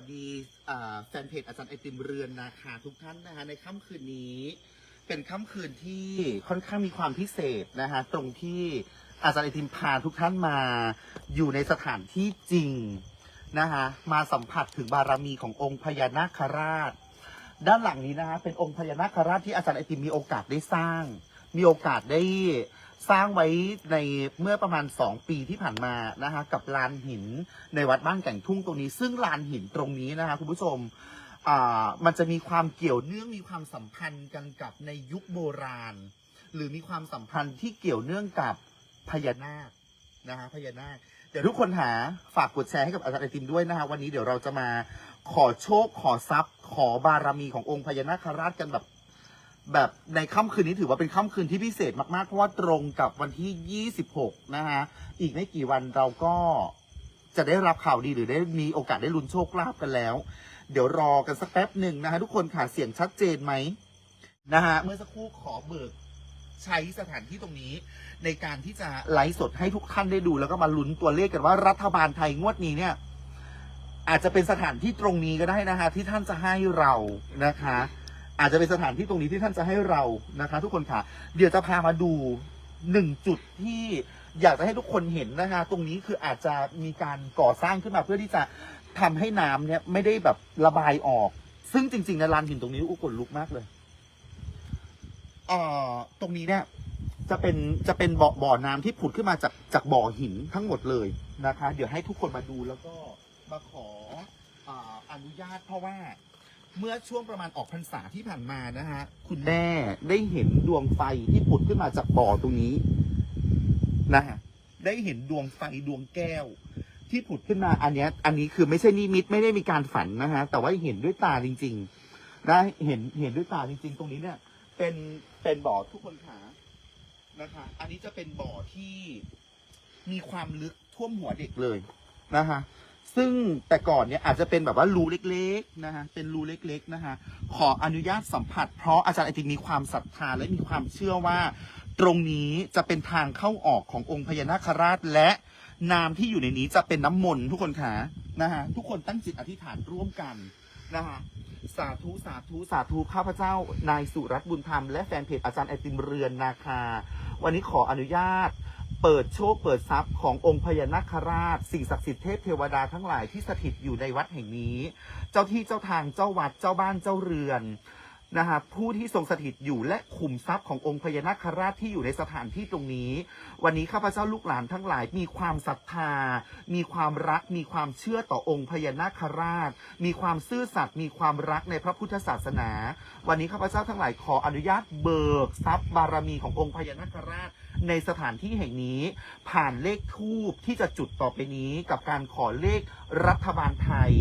วัสดีแฟนเพจอาจารย์ไอติมเรือนนาคาทุกท่านนะคะในค่ำคืนนี้ เป็นค่ำคืนที่ค่อนข้างมีความพิเศษนะคะตรงที่อาจารย์ไอติมพาทุกท่านมาอยู่ในสถานที่จริงนะคะมาสัมผัสถึงบารมีขององค์พญานาคราช ด้านหลังนี้นะคะเป็นองค์พญานาคราชที่อาจารย์ไอติมมีโอกาสได้สร้าง มีโอกาสได้ สร้างไว้ในเมื่อประมาณ 2 ปีที่ผ่านมานะคะกับลานหินในวัดบ้านแก่งทุ่งตรงนี้ ซึ่งลานหินตรงนี้นะคะคุณผู้ชมมันจะมีความเกี่ยวเนื่องมีความสัมพันธ์กันกับในยุคโบราณ หรือมีความสัมพันธ์ที่เกี่ยวเนื่องกับพญานาคนะคะพญานาคเดี๋ยวทุกคนหาฝากกดแชร์ให้กับอาจารย์ไอติมด้วยนะคะวันนี้เดี๋ยวเราจะมาขอโชคขอทรัพย์ ขอบารมีขององค์พญานาคราชกันแบบ แบบในค่ำคืนนี้ถือว่าเป็นค่ำคืนที่พิเศษมากๆ เพราะว่าตรงกับวันที่ 26 นะฮะ อีกไม่กี่วันเราก็จะได้รับข่าวดีหรือได้มีโอกาสได้ลุ้นโชคลาภกันแล้ว เดี๋ยวรอกันสักแป๊บหนึ่งนะฮะทุกคนค่ะเสียงชัดเจนไหมนะฮะเมื่อสักครู่ขอเบิกใช้สถานที่ตรงนี้ ในการที่จะไลฟ์สดให้ทุกท่านได้ดู แล้วก็มาลุ้นตัวเลขกันว่ารัฐบาลไทยงวดนี้เนี่ย อาจจะเป็นสถานที่ตรงนี้ก็ได้นะคะที่ท่านจะให้เรานะคะ อาจจะเป็นสถานที่ตรงนี้ที่ท่านจะให้เรานะคะ ทุกคนค่ะ เดี๋ยวจะพามาดูหนึ่งจุดที่อยากจะให้ทุกคนเห็นนะคะ ตรงนี้คืออาจจะมีการก่อสร้างขึ้นมาเพื่อที่จะทำให้น้ำเนี่ยไม่ได้แบบระบายออก ซึ่งจริงๆในลานหินตรงนี้อุกขนลุกมากเลยเอ่อตรงนี้เนี่ยจะเป็นจะเป็นบ่อบ่อน้ำที่ผุดขึ้นมาจากจากบ่อหินทั้งหมดเลยนะคะ เดี๋ยวให้ทุกคนมาดูแล้วก็มาขอออนุญาตเพราะว่า เมื่อช่วงประมาณออกพรรษาที่ผ่านมานะฮะ คุณแม่ได้เห็นดวงไฟที่ผุดขึ้นมาจากบ่อตรงนี้นะฮะได้เห็นดวงไฟดวงแก้ว ที่ผุดขึ้นมาอันเนี้ย อันนี้คือไม่ใช่นิมิตไม่ได้มีการฝันนะฮะแต่ว่าเห็นด้วยตาจริงๆนะเห็นเห็นด้วยตาจริง ๆ ตรงนี้เนี่ย เป็นเป็นบ่อทุกคนขานะคะอันนี้จะเป็นบ่อที่มีความลึกท่วมหัวเด็กเลยนะคะ ซึ่งแต่ก่อนเนี่ยอาจจะเป็นแบบว่ารูเล็กๆนะฮะเป็นรูเล็กๆนะฮะขออนุญาตสัมผัส เพราะอาจารย์ไอติมมีความศรัทธาและมีความเชื่อว่า ตรงนี้จะเป็นทางเข้าออกขององค์พญานาคราชและน้ำที่อยู่ในนี้จะเป็นน้ำมนต์ทุกคนขานะฮะทุกคนตั้งจิตอธิษฐานร่วมกันนะฮะสาธุสาธุสาธุข้าพเจ้านายสุรัตน์บุญธรรมและแฟนเพจอาจารย์ไอติมเรือนนาคา วันนี้ขออนุญาต เปิดโชคเปิดทรัพย์ขององค์พญานาคราช สิ่งศักดิ์สิทธิ์เทพเทวดาทั้งหลายที่สถิตอยู่ในวัดแห่งนี้ เจ้าที่เจ้าทางเจ้าวัดเจ้าบ้านเจ้าเรือนนะฮะผู้ที่ทรงสถิตอยู่และขุมทรัพย์ขององค์พญานาคราชที่อยู่ในสถานที่ตรงนี้ วันนี้ข้าพเจ้าลูกหลานทั้งหลายมีความศรัทธา มีความรัก มีความเชื่อต่อองค์พญานาคราช มีความซื่อสัตย์มีความรักในพระพุทธศาสนา วันนี้ข้าพเจ้าทั้งหลายขออนุญาตเบิกทรัพย์บารมีขององค์พญานาคราช ในสถานที่แห่งนี้ ผ่านเลขทูบที่จะจุดต่อไปนี้กับการขอเลขรัฐบาลไทย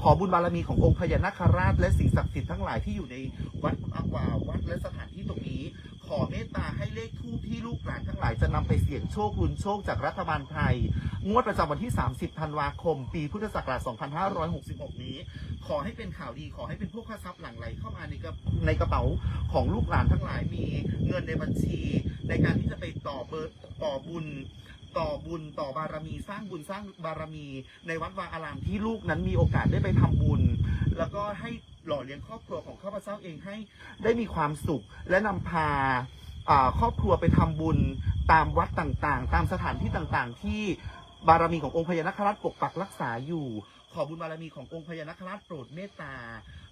ขอบุญบารมีขององค์พญานาคราช และสิ่งศักดิ์สิทธิ์ทั้งหลายที่อยู่ในวัดอาวาวัดและสถานที่ตรงนี้ ขอเมตตาให้เลขทูบที่ลูกหลานทั้งหลายจะนำไปเสี่ยงโชคลุ้นโชคจากรัฐบาลไทย งวดประจำวันที่ 30 ธันวาคม ปีพุทธศักราช 2566 นี้ ขอให้เป็นข่าวดีขอให้เป็นพวกข้าทรัพย์หลั่งไหลเข้ามาในกระในกระเป๋าของลูกหลานทั้งหลายมีเงินในบัญชี ในการที่จะไปต่อเบอร์ต่อบุญต่อบุญต่อบารมีสร้างบุญสร้างบารมี ในวัดวาอารามที่ลูกนั้นมีโอกาสได้ไปทำบุญ แล้วก็ให้ หล่อเลี้ยงครอบครัวของข้าพเจ้าเองให้ได้มีความสุขและนำพาอ่าครอบครัวไปทำบุญตามวัดต่างๆ ตามสถานที่ต่างๆ ที่บารมีขององค์พญานาคราชปกปักรักษาอยู่ ขอบุญบารมีขององค์พญานาคราชโปรดเมตตา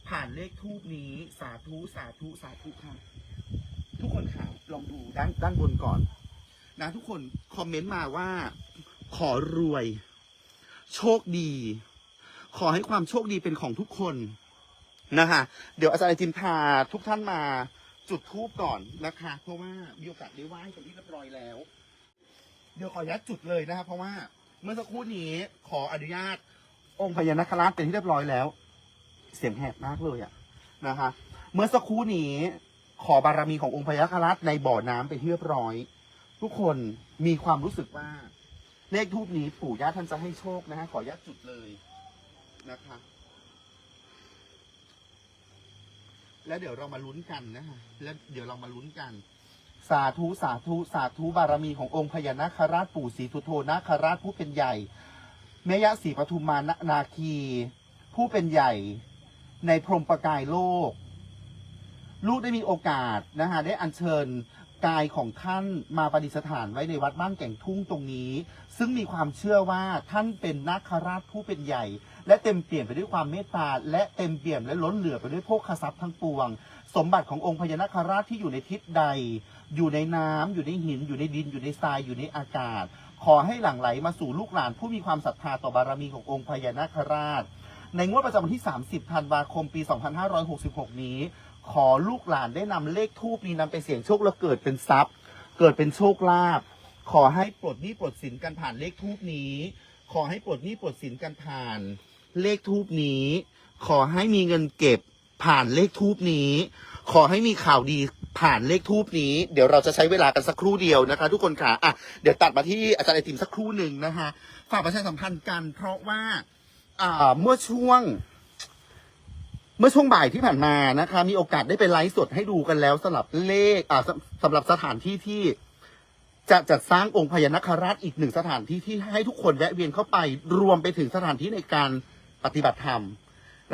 ผ่านเลขทูปนี้สาธุสาธุสาธุค่ะทุกคนค่ะลองดูด้านด้านบนก่อน นะทุกคนคอมเมนต์มาว่า ขอรวย โชคดี ขอให้ความโชคดีเป็นของทุกคน นะคะเดี๋ยวอาจารย์จิมพาทุกท่านมาจุดทูบก่อนนะคะเพราะว่ามีโอกาสได้ไหว้กันที่เรียบร้อยแล้ว เดี๋ยวขออนุญาตจุดเลยนะคะเพราะว่าเมื่อสักครู่นี้ขออนุญาตองค์พญานาคราชเป็นที่เรียบร้อยแล้ว เสียงแหบมากเลยอะนะคะ เมื่อสักครู่นี้ขอบารมีขององค์พญานาคราชในบ่อน้ำไปนที่เรียบร้อย ทุกคนมีความรู้สึกว่าเลขทูปนี้ปู่ย่าท่านจะให้โชคนะฮะขออนุญาตจุดเลยนะคะ แล้วเดี๋ยวเรามาลุ้นกันนะฮะแล้วเดี๋ยวเรามาลุ้นกัน สาธุสาธุสาธุบารมีขององค์พญานาคราชปู่ศรีสุโธนาคราชผู้เป็นใหญ่แม่ยะศรีปทุมมานานาคี ผู้เป็นใหญ่ในพรหมประกายโลก ลูกได้มีโอกาสนะฮะได้อัญเชิญกายของท่านมาประดิษฐานไว้ในวัดบ้านแก่งทุ่งตรงนี้ ซึ่งมีความเชื่อว่าท่านเป็นนาคราชผู้เป็นใหญ่ และเต็มเปี่ยมไปด้วยความเมตตาและเต็มเปี่ยมและล้นเหลือไปด้วยโภคทรัพย์ทั้งปวง สมบัติขององค์พญานาคราชที่อยู่ในทิศใด อยู่ในน้ำอยู่ในหิน อยู่ในดิน อยู่ในทราย อยู่ในอากาศ ขอให้หลั่งไหลมาสู่ลูกหลานผู้มีความศรัทธาต่อบารมีขององค์พญานาคราช ในงวดประจำวันที่ 30 ธันวาคม ปี 2566 นี้ ขอลูกหลานได้นำเลขทูปนี้นำไปเสี่ยงโชคแล้วเกิดเป็นทรัพย์ เกิดเป็นโชคลาภ ขอให้ปลดหนี้ปลดสินกันผ่านเลขทูปนี้ ขอให้ปลดหนี้ปลดสินกันผ่าน เลขทูปนี้ ขอให้มีเงินเก็บผ่านเลขทูปนี้ ขอให้มีข่าวดีผ่านเลขทูปนี้ เดี๋ยวเราจะใช้เวลากันสักครู่เดียวนะคะ ทุกคนค่ะอะเดี๋ยวตัดมาที่อาจารย์ไอติมสักครู่หนึ่งนะคะฝากประชาสัมพันธ์กัน เพราะว่าอ่าเมื่อช่วง เมื่อช่วงบ่ายที่ผ่านมานะคะ มีโอกาสได้ไปไลฟ์สดให้ดูกันแล้วสำหรับเลขอ่าสำสำหรับสถานที่ที่จะจัดสร้างองค์พญานาคราชอีกหนึ่งสถานที่ที่ให้ทุกคนแวะเวียนเข้าไป รวมไปถึงสถานที่ในการ ปฏิบัติธรรม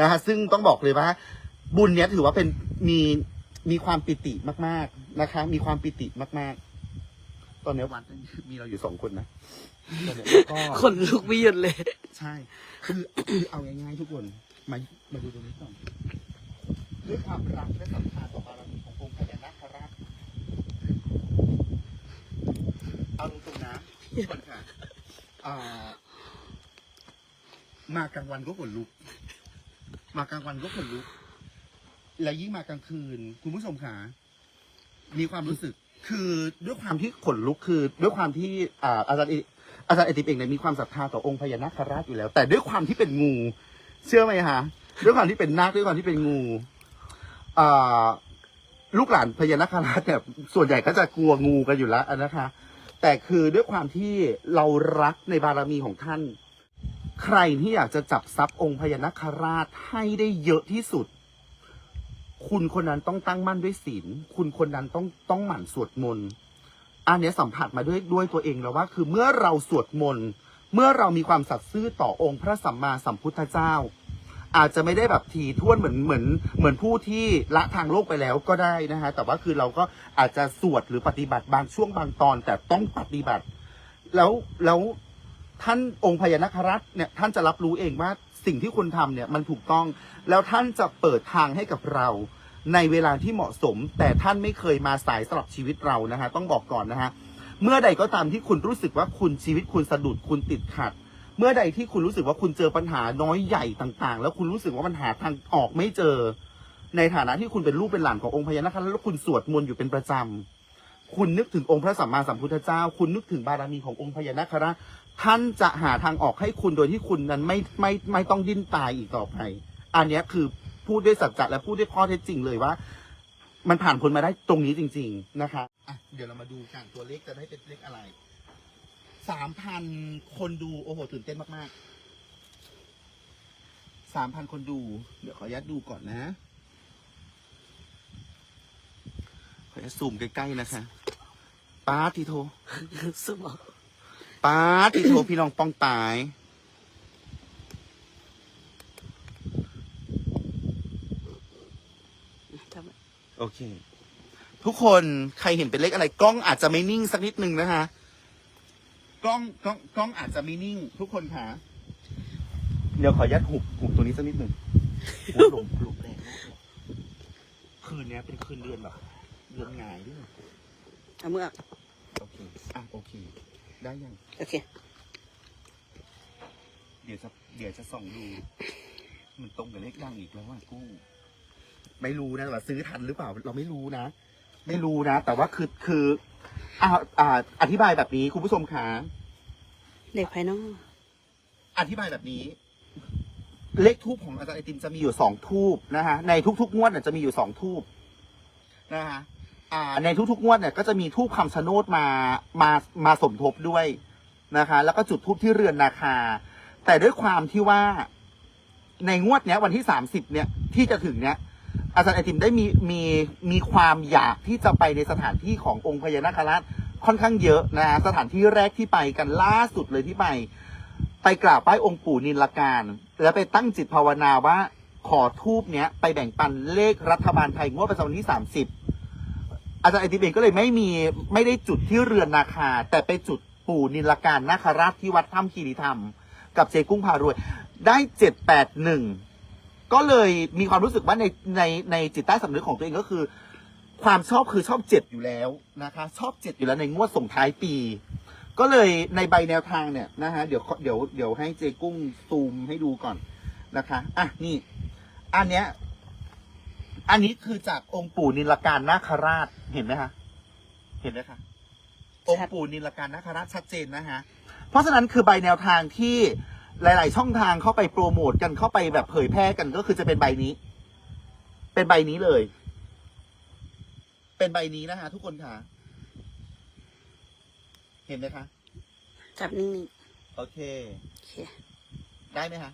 นะฮะซึ่งต้องบอกเลยว่า บุญเนี้ยถือว่าเป็นมีมีความปิติมาก ๆนะคะ มีความปิติมาก ๆ ตอนนี้วัดมีเราอยู่สองคนนะตอนเนี้ยแล้วก็คนลุกไม่หยุดเลย ใช่คือคือเอาง่ายๆทุกคนมามาดูตรงนี้ก่อนด้วยความรักและศรัทธาต่อบารมีขององค์พญานาคราชเอาตรงๆนะทุกคนค่ะอ่า มากลางวันก็ขนลุก มากลางวันก็ขนลุก แล้วยิ่งมากลางคืน คุณผู้ชมค่ะมีความรู้สึก คือด้วยความที่ขนลุกคือ ด้วยความที่อ่าอาจารย์อิอาจารย์ไอติเองเนี่ยมีความศรัทธาต่อองค์พญานาคราชอยู่แล้ว แต่ด้วยความที่เป็นงู เชื่อไหมฮะด้วยความที่เป็นนาคด้วยความที่เป็นงูอ่าลูกหลานพญานาคราชเนี่ยส่วนใหญ่ก็จะกลัวงูกันอยู่แล้วนะคะ แต่คือด้วยความที่เรารักในบารมีของท่าน ใครที่อยากจะจับทรัพย์องค์พญานาคราชให้ได้เยอะที่สุด คุณคนนั้นต้องตั้งมั่นด้วยศีล คุณคนนั้นต้องต้องหมั่นสวดมนต์ อันเนี้ยสัมผัสมาด้วยด้วยตัวเองแล้วว่า คือเมื่อเราสวดมนต์ เมื่อเรามีความสัตย์ซื่อต่อองค์พระสัมมาสัมพุทธเจ้า อาจจะไม่ได้แบบทีท่วนเหมือนเหมือนเหมือนผู้ที่ละทางโลกไปแล้วก็ได้นะฮะ แต่ว่าคือเราก็อาจจะสวดหรือปฏิบัติบางช่วงบางตอน แต่ต้องปฏิบัติ แล้วแล้ว ท่านองค์พญานาคราชเนี่ยท่านจะรับรู้เองว่าสิ่งที่คุณทำเนี่ยมันถูกต้อง แล้วท่านจะเปิดทางให้กับเราในเวลาที่เหมาะสม แต่ท่านไม่เคยมาสายสำหรับชีวิตเรานะฮะต้องบอกก่อนนะฮะเมื่อใดก็ตามที่คุณรู้สึกว่าคุณชีวิตคุณสะดุดคุณติดขัด เมื่อใดที่คุณรู้สึกว่าคุณเจอปัญหาน้อยใหญ่ต่างๆ แล้วคุณรู้สึกว่าปัญหาทางออกไม่เจอ ในฐานะที่คุณเป็นลูกเป็นหลานขององค์พญานาคราชแล้วคุณสวดมนต์อยู่เป็นประจำคุณนึกถึงองค์พระสัมมาสัมพุทธเจ้า คุณนึกถึงบารมีขององค์พญานาคราช ท่านจะหาทางออกให้คุณโดยที่คุณนั้นไม่ไม่ไม่ต้องดิ้นตายอีกต่อไป อันเนี้ยคือพูดด้วยสัจจะและพูดด้วยข้อเท็จจริงเลยว่า มันผ่านพ้นมาได้ตรงนี้จริง ๆนะคะอะเดี๋ยวเรามาดูกันตัวเลขจะได้เป็นเลขอะไรสามพันคนดู โอ้โห ตื่นเต้นมากๆสามพันคนดู เดี๋ยวขออนุญาตดูก่อนนะ ขออนุญาตซูมใกล้ ๆ นะคะป้าดทีโทสมอง ป้าดทีโทพี่น้องป้องตายทำไมโอเค ทุกคนใครเห็นเป็นเลขอะไร กล้องอาจจะไม่นิ่งสักนิดนึงนะคะกล้องกล้องกล้องอาจจะไม่นิ่ง ทุกคนค่ะ เดี๋ยวขอยัดหุบหุบตัวนี้สักนิดหนึ่งโอ้ยลมลมแรงมากเลยคืนเนี้ยเป็นคืนเดือนแบบเดือนหงายด้วยเอาเมื่อโอเค อะ โอเค ได้ยัง โอเค เดี๋ยวจะเดี๋ยวจะส่องดู มันตรงกับเลขดังอีกแล้วว่ากู้ ไม่รู้นะว่าซื้อทันหรือเปล่า เราไม่รู้นะ ไม่รู้นะ แต่ว่าคือคืออ่าอ่าอธิบายแบบนี้คุณผู้ชมขาเด็กภายนอก อธิบายแบบนี้ เลขทูบของอาจารย์ไอติมจะมีอยู่สองทูบนะฮะในทุกๆงวดเนี่ยจะมีอยู่สองทูบนะฮะ อ่าในทุกๆงวดเนี่ยก็จะมีทูบคำชะโนดมามามาสมทบด้วยนะคะ แล้วก็จุดทูบที่เรือนนาคา แต่ด้วยความที่ว่าในงวดเนี้ย วันที่สามสิบเนี่ยที่จะถึงเนี้ยอาจารย์ไอติมได้มีมีมีความอยากที่จะไปในสถานที่ขององค์พญานาคราชค่อนข้างเยอะนะสถานที่แรกที่ไปกันล่าสุดเลยที่ไป ไปกราบไหว้องค์ปู่นิลการ แล้วไปตั้งจิตภาวนาว่าขอทูบเนี้ยไปแบ่งปันเลขรัฐบาลไทยงวดประจำวันที่สามสิบ อาจารย์ไอติเองก็เลยไม่มีไม่ได้จุดที่เรือนนาคา แต่ไปจุดปู่นิลการนาคราชที่วัดถ้ำคีรีธรรม กับเจกุ้งพารวย ได้เจ็ดแปดหนึ่งก็เลยมีความรู้สึกว่าในในในจิตใต้สำนึกของตัวเองก็คือ ความชอบคือชอบเจ็ดอยู่แล้วนะคะ ชอบเจ็ดอยู่แล้วในงวดส่งท้ายปี ก็เลยในใบแนวทางเนี่ยนะฮะเดี๋ยวเดี๋ยวเดี๋ยวให้เจกุ้งซูมให้ดูก่อนนะคะอะนี่ อันเนี้ย อันนี้คือจากองค์ปู่นิลการนาคราชเห็นไหมคะเห็นไหมคะองค์ปู่นิลการนาคราชชัดเจนนะฮะเพราะฉะนั้นคือใบแนวทางที่หลาย ๆ ช่องทางเข้าไปโปรโมทกันเข้าไปแบบเผยแพร่กันก็คือจะเป็นใบนี้ เป็นใบนี้เลย เป็นใบนี้นะคะทุกคนค่ะ เห็นไหมคะจับนิ่งโอเคๆโอเค ได้ไหมคะ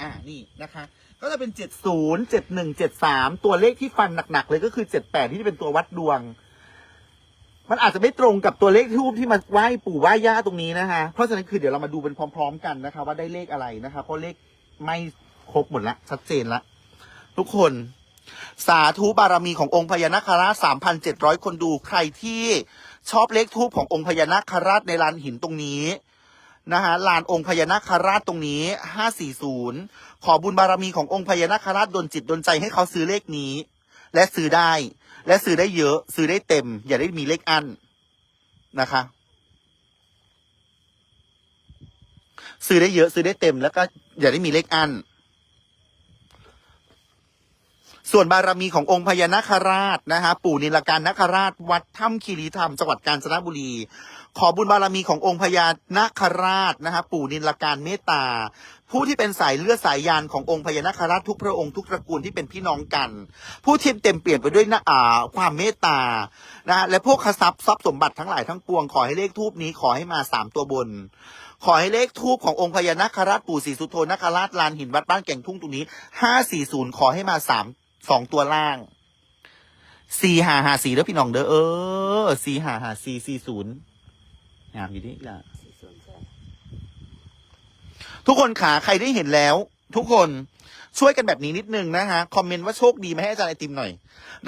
อ่า นี่นะคะ ก็จะเป็นเจ็ดศูนย์เจ็ดหนึ่งเจ็ดสามตัวเลขที่ฟันหนักๆเลยก็คือเจ็ดแปดที่เป็นตัววัดดวง มันอาจจะไม่ตรงกับตัวเลขทูบที่มาไหว้ปู่ไหว้ย่าตรงนี้นะคะ เพราะฉะนั้นคือเดี๋ยวเรามาดูเป็นพร้อม ๆ กันนะคะ ว่าได้เลขอะไรนะคะ เพราะเลขไม่ครบหมดละชัดเจนละทุกคนสาธุบารมีขององค์พญานาคราชสามพันเจ็ดร้อยคนดูใครที่ชอบเลขทูบขององค์พญานาคราชในลานหินตรงนี้ นะฮะลานองค์พญานาคราชตรงนี้ห้าสี่ศูนย์ขอบุญบารมีขององค์พญานาคราชดลจิตดลใจให้เขาซื้อเลขนี้ และซื้อได้ และซื้อได้เยอะ ซื้อได้เต็ม อย่าได้มีเลขอั้นนะคะ ซื้อได้เยอะ ซื้อได้เต็ม แล้วก็อย่าได้มีเลขอั้นส่วนบารมีขององค์พญานาคราชนะฮะปู่นิลการนาคราช วัดถ้ำคีรีธรรมจังหวัดกาญจนบุรี ขอบุญบารมีขององค์พญานาคราชนะฮะปู่นิลการเมตตา ผู้ที่เป็นสายเลือดสายยานขององค์พญานาคราชทุกพระองค์ทุกตระกูลที่เป็นพี่น้องกัน ผู้ที่เต็มเปลี่ยนไปด้วยนะอ่าความเมตตานะฮะและพวกขทรัพย์ทรัพย์สมบัติทั้งหลายทั้งปวงขอให้เลขทูปนี้ขอให้มาสามตัวบนขอให้เลขทูปขององค์พญานาคราชปู่ศรีสุโธนาคราชลานหินวัดบ้านแก่งทุ่งตรงนี้ห้าสี่ศูนย์ขอให้มาสามสองตัวล่างสี่หาหาสี่เด้อพี่น้องเด้อเออสี่หาหาสี่สี่ศูนย์ งามอยู่นี่ล่ะทุกคนขาใครได้เห็นแล้ว ทุกคนช่วยกันแบบนี้นิดนึงนะฮะคอมเมนต์ว่าโชคดีไหมาให้อาจารย์ไอติมหน่อย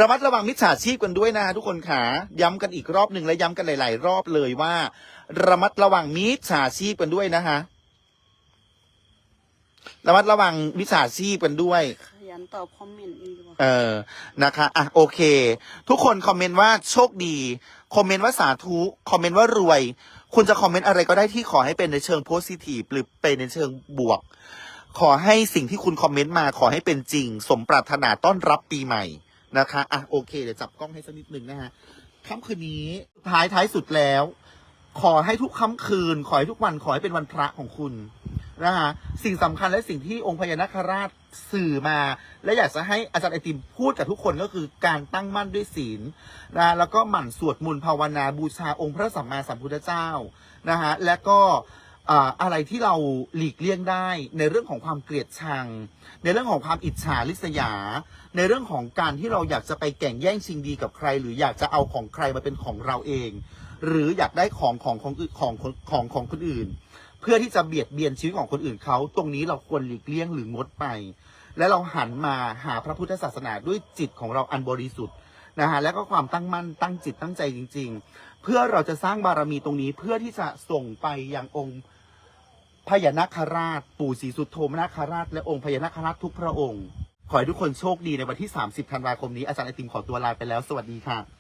ระมัดระวังมิจฉาชีพกันด้วยนะฮะทุกคนขาย้ำกันอีกรอบหนึ่งและย้ำกันหลาย ๆ รอบเลยว่า ระมัดระวังมิจฉาชีพกันด้วยนะฮะระมัดระวังมิจฉาชีพกันด้วยขยันตอบคอมเมนต์อีกดีกว่าเออนะคะอะโอเค ทุกคนคอมเมนต์ว่าโชคดี คอมเมนต์ว่าสาธุ คอมเมนต์ว่ารวย คุณจะคอมเมนต์อะไรก็ได้ที่ขอให้เป็นในเชิงโพสิทีฟหรือเป็นในเชิงบวก ขอให้สิ่งที่คุณคอมเมนต์มาขอให้เป็นจริง สมปรารถนาต้อนรับปีใหม่นะคะอะโอเคเดี๋ยวจับกล้องให้สักนิดหนึ่งนะฮะค่ำคืนนี้ท้ายท้ายสุดแล้ว ขอให้ทุกค่ำคืน ขอให้ทุกวันขอให้เป็นวันพระของคุณ นะฮะสิ่งสำคัญและสิ่งที่องค์พญานาคราชสื่อมา และอยากจะให้อาจารย์ไอติมพูดกับทุกคนก็คือการตั้งมั่นด้วยศีลนะแล้วก็หมั่นสวดมนต์ภาวนาบูชาองค์พระสัมมาสัมพุทธเจ้านะฮะและก็อะไรที่เราหลีกเลี่ยงได้ในเรื่องของความเกลียดชัง ในเรื่องของความอิจฉาริษยา ในเรื่องของการที่เราอยากจะไปแก่งแย่งชิงดีกับใคร หรืออยากจะเอาของใครมาเป็นของเราเอง หรืออยากได้ของของของของของของของคนอื่น เพื่อที่จะเบียดเบียนชีวิตของคนอื่นเขา ตรงนี้เราควรหลีกเลี่ยงหรืองดไป และเราหันมาหาพระพุทธศาสนาด้วยจิตของเราอันบริสุทธิ์นะฮะและก็ความตั้งมั่นตั้งจิตตั้งใจจริง ๆ เพื่อเราจะสร้างบารมีตรงนี้เพื่อที่จะส่งไปยังองค์พญานาคราช ปู่ศรีสุโธมนาคราช และองค์พญานาคราชทุกพระองค์ ขอให้ทุกคนโชคดีในวันที่ 30 ธันวาคมนี้อาจารย์ไอติมขอตัวลาไปแล้ว สวัสดีค่ะ